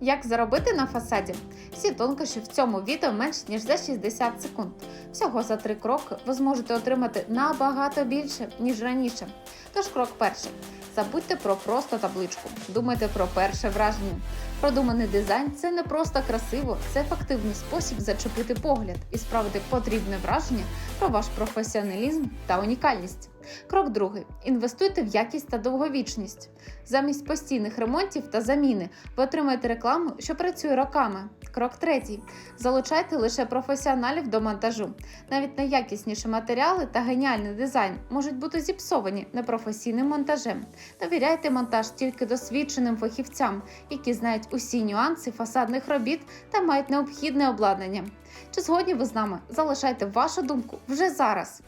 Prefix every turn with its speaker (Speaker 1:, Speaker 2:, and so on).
Speaker 1: Як заробити на фасаді? Всі тонкощі в цьому відео менш ніж за 60 секунд. Всього за три кроки ви зможете отримати набагато більше, ніж раніше. Тож крок перший. Забудьте про просто табличку. Думайте про перше враження. Продуманий дизайн це не просто красиво, це ефективний спосіб зачепити погляд і справити потрібне враження про ваш професіоналізм та унікальність. Крок другий: інвестуйте в якість та довговічність. Замість постійних ремонтів та заміни ви отримаєте рекламу, що працює роками. Крок третій: залучайте лише професіоналів до монтажу. Навіть найякісніші матеріали та геніальний дизайн можуть бути зіпсовані непрофесійним монтажем. Довіряйте монтаж тільки досвідченим фахівцям, які знають усі нюанси фасадних робіт та мають необхідне обладнання. Чи згодні ви з нами? Залишайте вашу думку вже зараз.